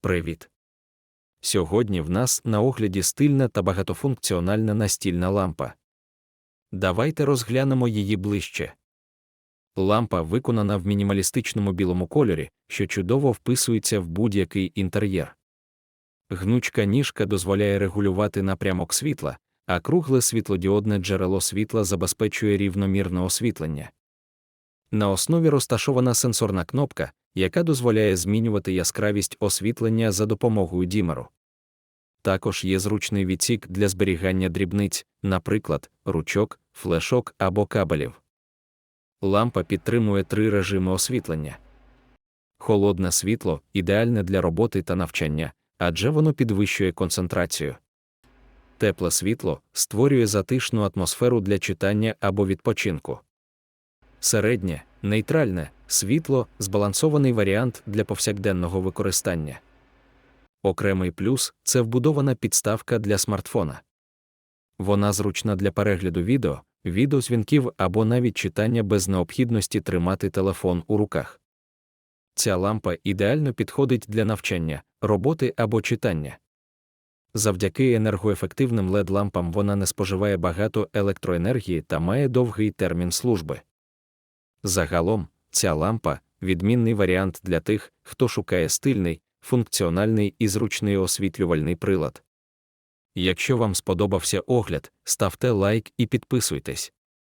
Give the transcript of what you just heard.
Привіт! Сьогодні в нас на огляді стильна та багатофункціональна настільна лампа. Давайте розглянемо її ближче. Лампа виконана в мінімалістичному білому кольорі, що чудово вписується в будь-який інтер'єр. Гнучка ніжка дозволяє регулювати напрямок світла, а кругле світлодіодне джерело світла забезпечує рівномірне освітлення. На основі розташована сенсорна кнопка, яка дозволяє змінювати яскравість освітлення за допомогою дімеру. Також є зручний відсік для зберігання дрібниць, наприклад, ручок, флешок або кабелів. Лампа підтримує три режими освітлення. Холодне світло ідеальне для роботи та навчання, адже воно підвищує концентрацію. Тепле світло створює затишну атмосферу для читання або відпочинку. Середнє, нейтральне, світло збалансований варіант для повсякденного використання. Окремий плюс це вбудована підставка для смартфона. Вона зручна для перегляду відео, відеозвінків або навіть читання без необхідності тримати телефон у руках. Ця лампа ідеально підходить для навчання, роботи або читання. Завдяки енергоефективним led лампам вона не споживає багато електроенергії та має довгий термін служби. Загалом, ця лампа відмінний варіант для тих, хто шукає стильний, функціональний і зручний освітлювальний прилад. Якщо вам сподобався огляд, ставте лайк і підписуйтесь.